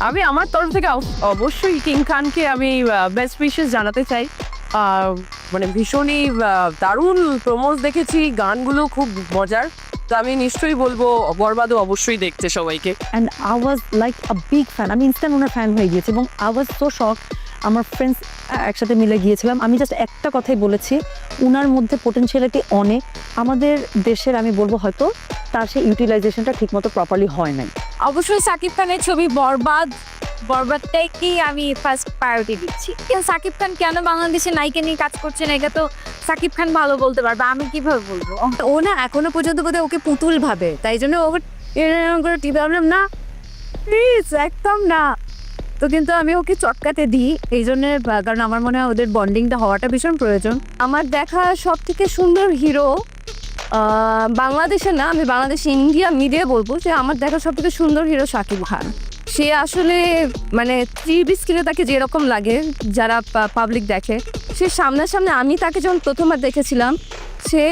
আমি আমার তরফ থেকে অব- অবশ্যই কিং খানকে আমি বেস্ট উইশেস জানাতে চাই। মানে ভীষণই দারুণ প্রমোজ দেখেছি, গানগুলো খুব মজার। তো আমি নিশ্চয়ই বলব বরবাদও অবশ্যই দেখতে সবাইকে। And I was like a big fan আমি ইনস্ট্যান্ট ওনার ফ্যান হয়ে গিয়েছি এবং আই ওয়াজ সো শখ আমার ফ্রেন্ডস একসাথে মিলে গিয়েছিলাম। আমি জাস্ট একটা কথাই বলেছি, উনার মধ্যে পোটেনশিয়ালিটি অনেক। আমাদের দেশের, আমি বলব হয়তো, তার সেই ইউটিলাইজেশনটা ঠিকমতো প্রপারলি হয় নাই। অবশ্যই সাকিব খানের ছবি বরবাদ বরবাদটাকেই আমি ফার্স্ট প্রায়োরিটি দিচ্ছি। সাকিব খান কেন বাংলাদেশে নায়িকা নিয়ে কাজ করছে না এটা তো সাকিব খান ভালো বলতে পারবে, আমি কীভাবে বলব? ও না এখনও পর্যন্ত বোধহয় ওকে পুতুল ভাবে, তাই জন্য ওকে করে না প্লিজ একদম না। তো কিন্তু আমি ওকে চটকাতে দিই, এই জন্য কারণ আমার মনে হয় ওদের বন্ডিংটা হওয়াটা ভীষণ প্রয়োজন। আমার দেখা সব থেকে সুন্দর হিরো বাংলাদেশে না আমি বাংলাদেশ ইন্ডিয়া মিডিয়া বলব যে আমার দেখা সব থেকে সুন্দর হিরো শাকিব খান সে আসলে মানে থ্রি স্ক্রিনে তাকে যেরকম লাগে যারা পাবলিক দেখে সে সামনাসামনি আমি তাকে যখন প্রথমবার দেখেছিলাম সে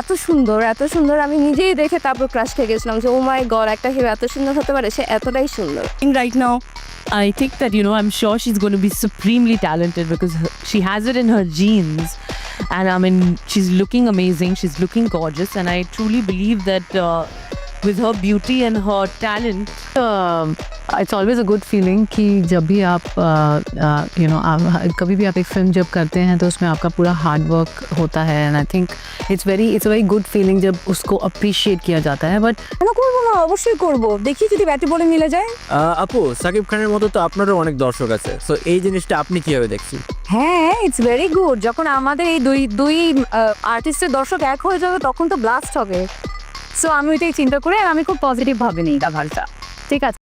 এত সুন্দর এত সুন্দর আমি নিজেই দেখে তারপর ক্রাশ খেয়ে গেছিলাম যে ও মাই গড একটা হিরো এত সুন্দর হতে পারে সে এতটাই সুন্দর right now, I think that, you know, I'm sure she's going to be supremely talented because she in her genes. And I mean, she's looking amazing, she's looking gorgeous. And I truly believe that uh, with her beauty and her talent, it's always a good feeling कि जब भी आप you know कभी भी आप एक film जब करते हैं तो उसमें आपका पूरा हार्ड वर्क होता है and I think it's very it's very good feeling जब उसको अप्रिशिएट किया जाता है बट কেন করবো না অবশ্যই করবো দেখি যদি ব্যাটে বলে মিলে যায় আহ, আপু সাকিব খানের মতো তো আপনারও অনেক দর্শক আছে সো এই জিনিসটা আপনি কিভাবে দেখছেন হ্যাঁ ইটস ভেরি গুড যখন আমাদের এই দুই দুই আর্টিস্টের দর্শক এক হয়ে যাবে, তখন তো ব্লাস্ট হবে। সো আমি ওইটাই চিন্তা করে, আমি খুব পজিটিভ ভাবে নিই ব্যাপারটা ঠিক আছে।